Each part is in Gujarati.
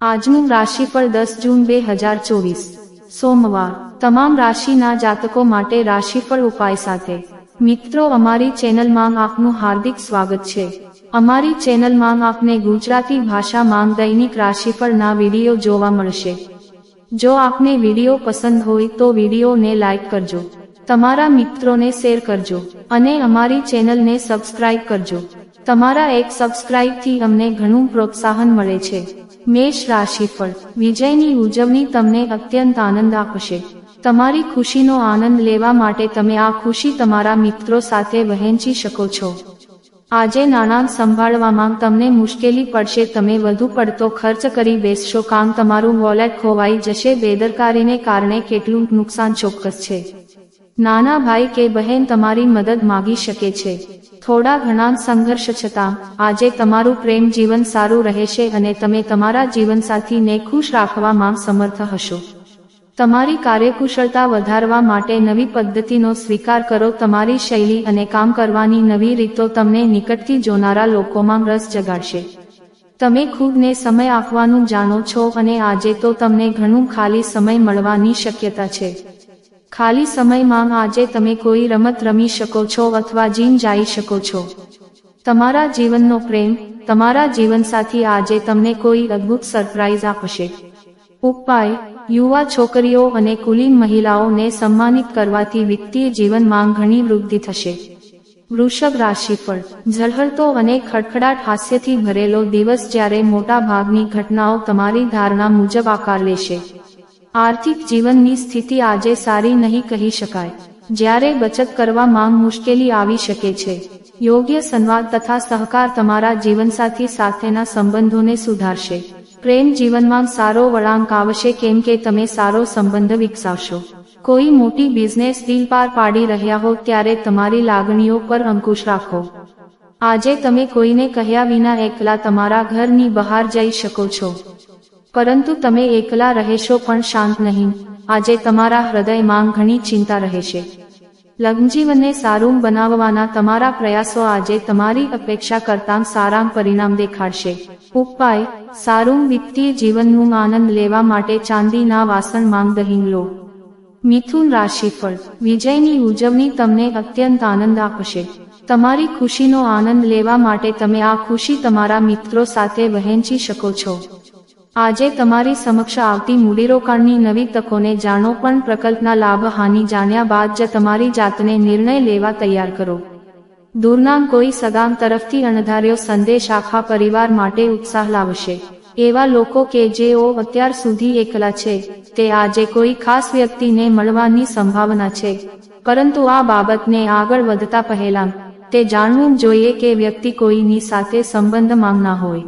આજનું રાશિફળ દસ જૂન બે હજાર ચોવીસ. સોમવાર, તમામ રાશિના જાતકો માટે રાશિફળ ઉપાય સાથે. મિત્રો, અમારી ચેનલમાં આપનું હાર્દિક સ્વાગત છે. અમારી ચેનલમાં આપને ગુજરાતી ભાષામાં દૈનિક રાશિફળના વીડિયો જોવા મળશે. જો આપને વીડિયો પસંદ હોય તો વિડીયોને લાઈક કરજો. તમારા મિત્રોને શેર કરજો અને અમારી ચેનલને સબસ્ક્રાઇબ કરજો. તમારા એક સબસ્ક્રાઇબથી અમને ઘણું પ્રોત્સાહન મળે છે. મેષ રાશિફળ. વિજયની ઉજવણી તમને અત્યંત આનંદ આપશે. તમારી ખુશીનો આનંદ લેવા માટે તમે આ ખુશી તમારા મિત્રો સાથે વહેંચી શકો છો. આજે નાણાં સંભાળવામાં તમને મુશ્કેલી પડશે, તમે વધુ પડતો ખર્ચ કરી બેસશો, કામ તમારું વોલેટ ખોવાઈ જશે, બેદરકારીને કારણે કેટલું નુકસાન ચોક્કસ છે. નાના ભાઈ કે બહેન તમારી મદદ માગી શકે છે. થોડા ઘણા સંઘર્ષ છતાં, આજે તમારું પ્રેમ જીવન સારું રહેશે અને તમે તમારા જીવનસાથીને ખુશ રાખવામાં સમર્થ હશો. તમારી કાર્યકુશળતા વધારવા માટે નવી પદ્ધતિનો સ્વીકાર કરો. તમારી શૈલી અને કામ કરવાની નવી રીતો તમને નિકટથી જોનારા લોકોમાં રસ જગાડશે. તમે ખુદને સમય આપવાનું જાણો છો અને આજે તો તમને ઘણું ખાલી સમય મળવાની શક્યતા છે. ખાલી સમયમાં આજે તમે કોઈ રમત રમી શકો છો અથવા જીમ જઈ શકો છો. તમારા જીવનનો પ્રેમ, તમારા જીવનસાથી આજે તમને કોઈ અદ્ભુત સરપ્રાઇઝ આપશે. ઉપાય, યુવા છોકરીઓ અને કુલીન મહિલાઓને સન્માનિત કરવાથી વિત્તીય જીવનમાં ઘણી વૃદ્ધિ થશે. વૃષભ રાશિફળ ઝળહળતો અને ખડખડાટ હાસ્યથી ભરેલો દિવસ જ્યારે મોટા ભાગની ઘટનાઓ તમારી ધારણા મુજબ આકાર લેશે. આર્થિક જીવનની સ્થિતિ આજે સારી નહીં કહી શકાય. જ્યારે બચત કરવા માંગ મુશ્કેલી આવી શકે છે. યોગ્ય સંવાદ તથા સહકાર તમારા જીવનસાથી સાથેના સંબંધોને સુધારશે. પ્રેમ જીવનમાં સારો વળાંક આવશે કેમ કે તમે સારો સંબંધ વિકસાવશો. કોઈ મોટી બિઝનેસ ડીલ પાર પાડી રહ્યા હો ત્યારે તમારી લાગણીઓ પર અંકુશ રાખો. આજે તમે કોઈને કહ્યા વિના એકલા તમારા ઘરની બહાર જઈ શકો છો. પરંતુ તમે એકલા રહેશો પણ શાંત નહીં. આજે તમારા હૃદયમાં ઘણી ચિંતા રહેશે. લગ્નજીવનને સારું બનાવવાના તમારા પ્રયાસો આજે તમારી અપેક્ષા કરતાં સારા પરિણામ દેખાડશે. ઉપાય સારું વિત્તીય જીવનનું આનંદ લેવા માટે ચાંદીના વાસણમાં દહીં લો. મિથુન રાશિફળ, વિજયની ઉજવણી તમને અત્યંત આનંદ આપશે. તમારી ખુશીનો આનંદ લેવા માટે તમે આ ખુશી તમારા મિત્રો સાથે વહેંચી શકો છો. આજે તમારી સમક્ષ આવતી મૂડીરોકાણની નવી તકોને જાણો પણ પ્રકલ્પના લાભ, હાનિ જાણ્યા બાદ જ તમારી જાતને નિર્ણય લેવા તૈયાર કરો. દૂરના કોઈ સગામ તરફથી અણધાર્યો સંદેશ આખા પરિવાર માટે ઉત્સાહ લાવશે. એવા લોકો કે જેઓ અત્યાર સુધી એકલા છે, તે આજે કોઈ ખાસ વ્યક્તિને મળવાની સંભાવના છે. પરંતુ આ બાબતને આગળ વધતા પહેલા, તે જાણવું જોઈએ કે વ્યક્તિ કોઈની સાથે સંબંધ માંગના હોય.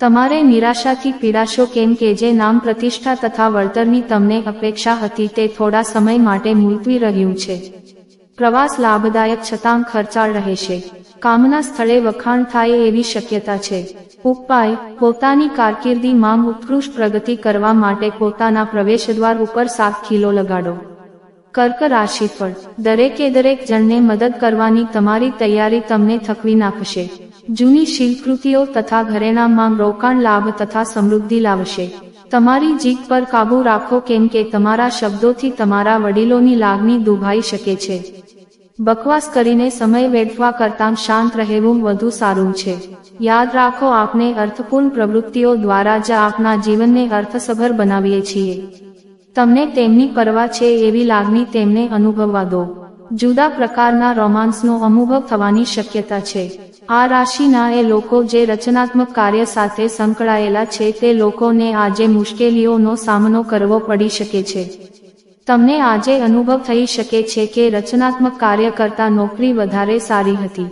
તમારે નિરાશાથી પીડાશો કેમ કે જે નામ પ્રતિષ્ઠા તથા વળતરની તમને અપેક્ષા હતી તે થોડા સમય માટે મુલતવી રહ્યું છે. પ્રવાસ લાભદાયક છતાં ખર્ચાળ રહેશે. કામના સ્થળે વખાણ થાય એવી શક્યતા છે. ઉપાય, પોતાની કારકિર્દી માંગ ઉત્કૃષ્ટ પ્રગતિ કરવા માટે પોતાના પ્રવેશદ્વાર ઉપર સાત કિલો લગાડો. કર્ક રાશિફળ. દરેકે દરેક જણને મદદ કરવાની તમારી તૈયારી તમને થકવી નાખશે. જૂની શિલ્પકૃતિઓ તથા ઘરેણામાં રોકાણ લાભ તથા સમૃદ્ધિ લાવશે. તમારી જીત પર કાબૂ રાખો કેમ કે તમારા શબ્દોથી તમારા વડીલોની લાગણી દુભાઈ શકે છે. બકવાસ કરીને સમય વેઠવા કરતાં શાંત રહેવું વધુ સારું છે. યાદ રાખો આપને અર્થપૂર્ણ પ્રવૃત્તિઓ દ્વારા જ આપના જીવનને અર્થસભર બનાવીએ છીએ. તમને તેમની પરવા છે એવી લાગણી તેમને અનુભવવા દો. જુદા પ્રકારના રોમાન્સનો અનુભવ થવાની શક્યતા છે. આ રાશિના એ લોકો જે રચનાત્મક કાર્ય સાથે સંકળાયેલા છે તે લોકોને આજે મુશ્કેલીઓનો સામનો કરવો પડી શકે છે. તમને આજે અનુભવ થઈ શકે છે કે રચનાત્મક કાર્ય કરતા નોકરી વધારે સારી હતી.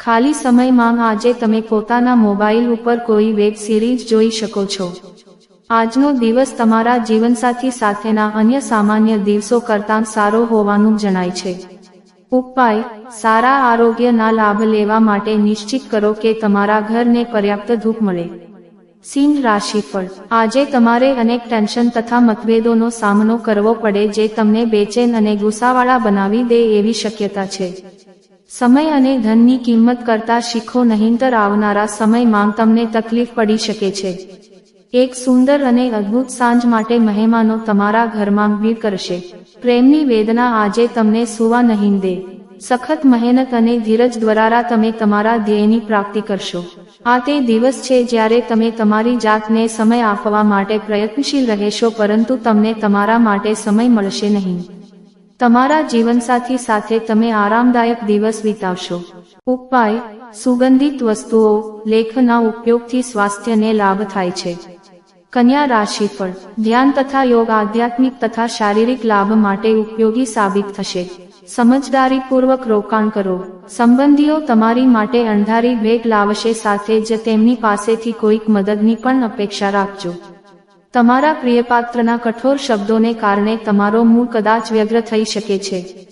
ખાલી સમયમાં આજે તમે પોતાના મોબાઈલ ઉપર કોઈ વેબ સિરીઝ જોઈ શકો છો. આજનો દિવસ તમારા જીવનસાથી સાથેના અન્ય સામાન્ય દિવસો કરતાં સારો હોવાનું જણાય છે. ઉપાય, સારા આરોગ્યના લાભ લેવા માટે નિશ્ચિત કરો કે તમારા ઘરને પર્યાપ્ત ધૂપ મળે. સિંહ રાશિફળ આજે તમારે અનેક ટેન્શન તથા મતભેદોનો સામનો કરવો પડે જે તમને બેચેન અને ગુસ્સાવાળા બનાવી દે એવી શક્યતા છે. સમય અને ધનની કિંમત કરતા શીખો નહીંતર આવનારા સમયમાં તમને તકલીફ પડી શકે છે. એક સુંદર અને અદ્ભુત સાંજ માટે મહેમાનો તમારા ઘરમાં ભીડ કરશે. પ્રેમની વેદના આજે તમને સુવા નહીં દે. સખત મહેનત અને ધીરજ દ્વારા તમે તમારા ધ્યેયની પ્રાપ્તિ કરશો. આ તે દિવસ છે જ્યારે તમે તમારી જાતને સમય આપવા માટે પ્રયત્નશીલ રહેશો પરંતુ તમને તમારા માટે સમય મળશે નહીં. તમારા જીવનસાથી સાથે તમે આરામદાયક દિવસ વિતાવશો. ઉપાય, સુગંધિત વસ્તુઓ, લેખના ઉપયોગથી સ્વાસ્થ્યને લાભ થાય છે. કન્યા રાશિફળ, ધ્યાન તથા યોગ, આધ્યાત્મિક તથા શારીરિક લાભ માટે ઉપયોગી સાબિત થશે. સમજદારીપૂર્વક રોકાણ કરો. સંબંધીઓ તમારી માટે અણધારી ભેટ લાવશે, સાથે જ તેમની પાસેથી કોઈક મદદની પણ અપેક્ષા રાખજો. તમારા પ્રિયપાત્રના કઠોર શબ્દોને કારણે તમારો મૂળ કદાચ વ્યગ્ર થઈ શકે છે.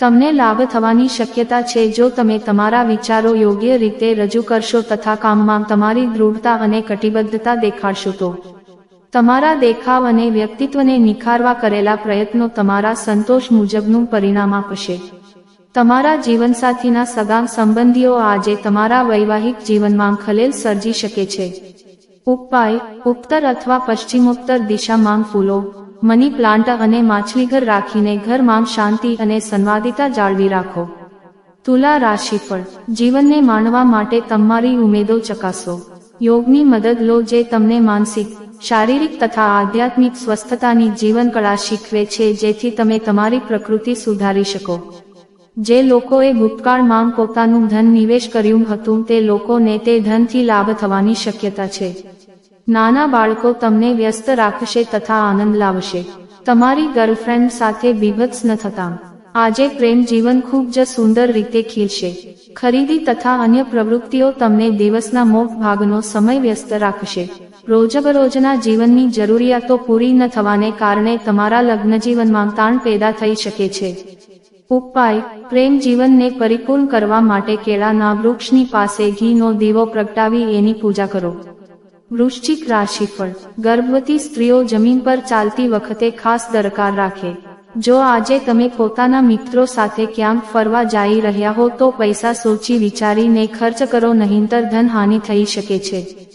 તમને લાભ થવાની શક્યતા છે, જો તમે તમારા વિચારો યોગ્ય રીતે રજૂ કરશો તથા કામમાં તમારી દૃઢતા અને કટિબદ્ધતા દેખાડશો તો. તમારા દેખાવ અને વ્યક્તિત્વને નિખારવા કરેલા પ્રયત્નો તમારા સંતોષ મુજબનું પરિણામ આપશે. તમારા જીવનસાથીના સગા સંબંધીઓ આજે તમારા વૈવાહિક જીવનમાં ખલેલ સર્જી શકે છે. ઉપાય, ઉત્તર અથવા પશ્ચિમોત્તર દિશામાં ફૂલો, મની પ્લાન્ટ અને માછલીઘર રાખીને ઘરમાં શાંતિ અને સંવાદિતા જાળવી રાખો. તુલા રાશિફળ, જીવનને માણવા માટે તમારી ઉમેદો ચકાસો. યોગની મદદ લો જે તમને માનસિક શારીરિક તથા આધ્યાત્મિક સ્વસ્થતાની જીવનકળા શીખવે છે જેથી તમે તમારી પ્રકૃતિ સુધારી શકો. જે લોકોએ ભૂતકાળમાં પોતાનું ધન નિવેશ કર્યું હતું તે લોકોને તે ધનથી લાભ થવાની શક્યતા છે. નાના બાળકો તમને વ્યસ્ત રાખશે તથા આનંદ લાવશે. તમારી ગર્લફ્રેન્ડ સાથે બીભત્સ ન થતા. આજે પ્રેમ જીવન ખૂબ જ સુંદર રીતે ખીલશે. ખરીદી તથા અન્ય પ્રવૃત્તિઓ તમને દિવસના મોટ ભાગનો સમય વ્યસ્ત રાખશે. રોજબરોજના જીવનની જરૂરિયાતો પૂરી ન થવાને કારણે તમારા લગ્નજીવનમાં તાણ પેદા થઈ શકે છે. ઉપાય, પ્રેમ જીવનને પરિપૂર્ણ કરવા માટે કેળાના વૃક્ષની પાસે ઘીનો દીવો પ્રગટાવી એની પૂજા કરો. વૃશ્ચિક રાશિફળ, ગર્ભવતી સ્ત્રીઓ જમીન પર ચાલતી વખતે ખાસ દરકાર રાખે. જો આજે તમે પોતાના મિત્રો સાથે ક્યાંક ફરવા જઈ રહ્યા હો તો પૈસા સોચી વિચારીને ખર્ચ કરો નહીંતર ધન હાનિ થઈ શકે છે.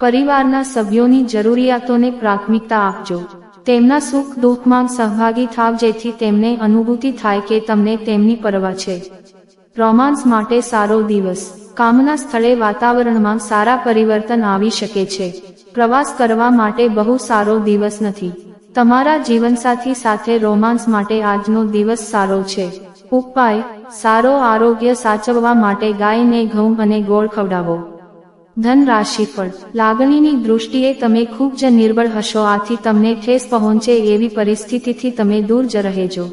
પરિવારના સભ્યોની જરૂરિયાતોને પ્રાથમિકતા આપજો. તેમના સુખ દુઃખમાં સહભાગી થાવ જેથી તેમને અનુભૂતિ થાય કે તમને તેમની પરવા છે. રોમાન્સ માટે સારો દિવસ. કામના સ્થળે વાતાવરણમાં સારા પરિવર્તન આવી શકે છે. પ્રવાસ કરવા માટે બહુ સારો દિવસ નથી. તમારા જીવનસાથી સાથે રોમાન્સ માટે આજનો દિવસ સારો છે. ઉપાય. સારો આરોગ્ય સાચવવા માટે ગાયને ઘઉં અને ગોળ ખવડાવો. ધન રાશિફળ લાગણીની દૃષ્ટિએ તમે ખૂબ જ નિર્બળ હશો, આથી તમને ઠેસ પહોંચે એવી પરિસ્થિતિથી તમે દૂર જ રહેજો.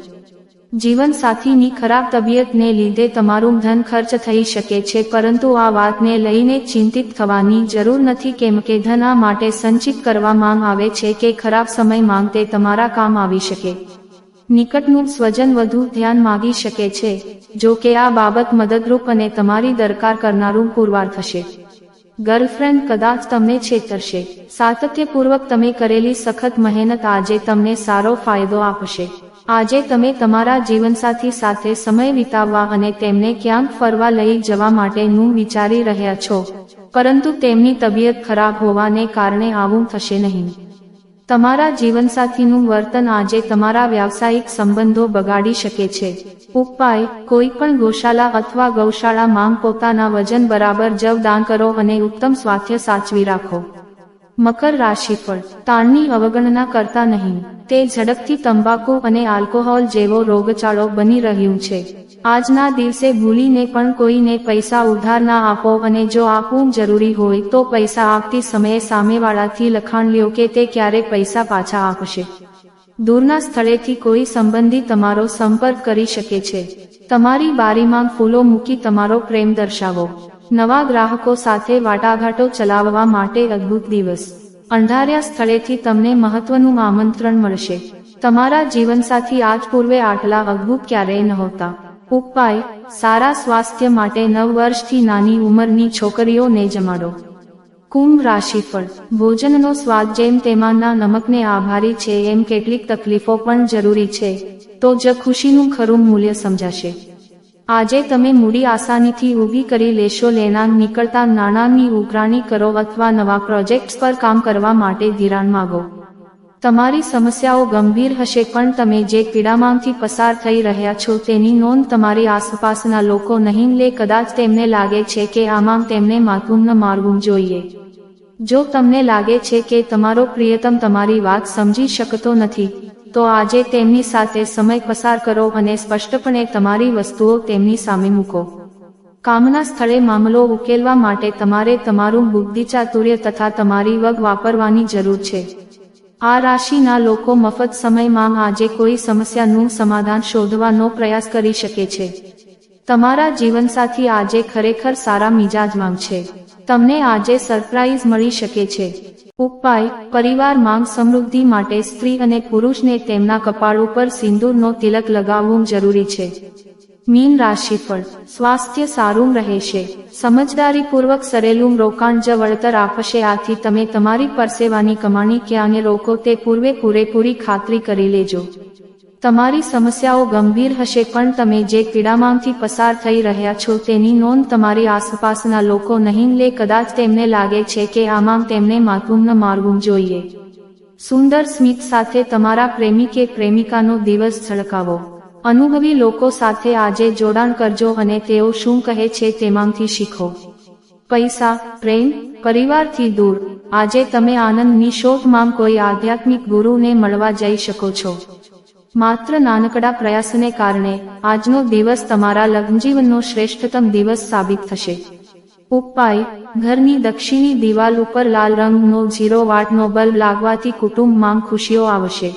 જીવન સાથીની ખરાબ તબિયતને લીધે તમારું ધન ખર્ચ થઈ શકે છે, પરંતુ આ વાતને લઈને ચિંતિત થવાની જરૂર નથી, કેમ કે ધન આ માટે સંચિત કરવામાં આવે છે કે ખરાબ સમય માંગતે તમારા કામ આવી શકે. નિકટનું સ્વજન વધુ ધ્યાન માગી શકે છે, જો કે આ બાબત મદદરૂપ અને તમારી દરકાર કરનારું પુરવાર થશે. ગર્લફ્રેન્ડ કદાચ તમને છેતરશે. સાતત્યપૂર્વક તમે કરેલી સખત મહેનત આજે તમને સારો ફાયદો આપશે. આજે તમે તમારા જીવનસાથી સાથે સમય વિતાવવા અને તેમને ક્યાંક ફરવા લઈ જવા માટેનું વિચારી રહ્યા છો. પરંતુ તેમની તબિયત ખરાબ હોવાને કારણે આવું થશે નહીં. તમારા જીવનસાથીનું વર્તન આજે તમારા વ્યાવસાયિક સંબંધો બગાડી શકે છે. ઉપાય, કોઈ પણ ગૌશાળા અથવા ગૌશાળામાં પોતાના વજન બરાબર જવ દાન કરો અને ઉત્તમ સ્વાસ્થ્ય સાચવી રાખો. મકર રાશિફળ તાણની અવગણના કરતા નહીં. તે ઝડપથી તંબાકુ અને આલ્કોહોલ જેવો રોગચાળો બની રહ્યું છે. આજના દિવસે ભૂલીને પણ કોઈને પૈસા ઉધાર ના આપો અને જો આપવું જરૂરી હોય તો પૈસા આપતી સમયે સામેવાળાથી લખાણ લ્યો કે તે ક્યારે પૈસા પાછા આપશે. દૂરના સ્થળેથી કોઈ સંબંધી તમારો સંપર્ક કરી શકે છે. તમારી બારીમાં ફૂલો મૂકી તમારો પ્રેમ દર્શાવો. નવા ગ્રાહકો સાથે વાટાઘાટો ચલાવવા માટે અદ્ભુત દિવસ. અંધાર્યા સ્થળેથી તમને મહત્વનું આમંત્રણ મળશે. તમારા જીવનસાથી આજ પૂર્વે આટલા અદ્ભુત ક્યારેય નહોતા. ઉપાય, સારા સ્વાસ્થ્ય માટે નવ વર્ષથી નાની ઉંમરની છોકરીઓને જમાડો. કુંભ રાશિફળ. ભોજનનો સ્વાદ જેમ તેમાંના નમકને આભારી છે, એમ કેટલીક તકલીફો પણ જરૂરી છે, તો જ ખુશીનું ખરું મૂલ્ય સમજાશે. આજે તમે મૂડી આસાનીથી ઊભી કરી લેશો લેનાર નીકળતા નાણાંની ઉઘરાણી કરો અથવા નવા પ્રોજેક્ટ્સ પર કામ કરવા માટે ધિરાણ માગો. તમારી સમસ્યાઓ ગંભીર હશે પણ તમે જે પીડામાંથી પસાર થઈ રહ્યા છો તેની નોંધ તમારી આસપાસના લોકો નહીં લે, કદાચ તેમને લાગે છે કે આમાં તેમને માથું ન મારવું જોઈએ. જો તમને લાગે છે કે તમારો પ્રિયતમ તમારી વાત સમજી શકતો નથી, તો આજે તેમની સાથે સમય પસાર કરો અને સ્પષ્ટપણે તમારી વસ્તુઓ તેમની સામે મૂકો. કામના સ્થળે મામલો ઉકેલવા માટે તમારે તમારું બુદ્ધિચાતુર્ય તથા તમારી વગ વાપરવાની જરૂર છે. આ રાશિના લોકો મફત સમયમાં આજે કોઈ સમસ્યાનું સમાધાન શોધવાનો પ્રયાસ કરી શકે છે. તમારા જીવનસાથી આજે ખરેખર સારા મિજાજમાં છે. તમને આજે સરપ્રાઇઝ મળી શકે છે. ઉપાય, પરિવાર માંગ સમૃદ્ધિ માટે સ્ત્રી અને પુરુષને તેમના કપાળ ઉપર સિંદૂરનો તિલક લગાવવું જરૂરી છે. મીન રાશિફળ. સ્વાસ્થ્ય સારું રહેશે. સમજદારીપૂર્વક સરેલું રોકાણ જ વળતર આપશે. આથી તમે તમારી પરસેવાની કમાણી ક્યાંને રોકો તે પૂર્વે પૂરેપૂરી ખાતરી કરી લેજો. તમારી સમસ્યાઓ ગંભીર હશે, પણ તમે જે પીડામાંથી પસાર થઈ રહ્યા છો તેની નોંધ તમારી આસપાસના લોકો નહીં લે. કદાચ તેમને લાગે છે કે આમાં તેમને માથું ન મારવું જોઈએ. સુંદર સ્મિત સાથે તમારા પ્રેમી કે પ્રેમિકાનો દિવસ ઝળકાવો અનુભવી લોકો સાથે આજે જોડાણ કરજો અને તેઓ શું કહે છે તેમાંથી શીખો. પૈસા, પ્રેમ, પરિવારથી દૂર. આજે તમે આનંદની શોધમાં કોઈ આધ્યાત્મિક ગુરુને મળવા જઈ શકો છો. માત્ર નાનકડા પ્રયાસને કારણે આજનો દિવસ તમારા લગ્નજીવનનો શ્રેષ્ઠતમ દિવસ સાબિત થશે. ઉપાય, ઘરની દક્ષિણી દિવાલ ઉપર લાલ રંગનો ઝીરો વાટનો બલ્બ લાગવાથી કુટુંબમાં ખુશીઓ આવશે.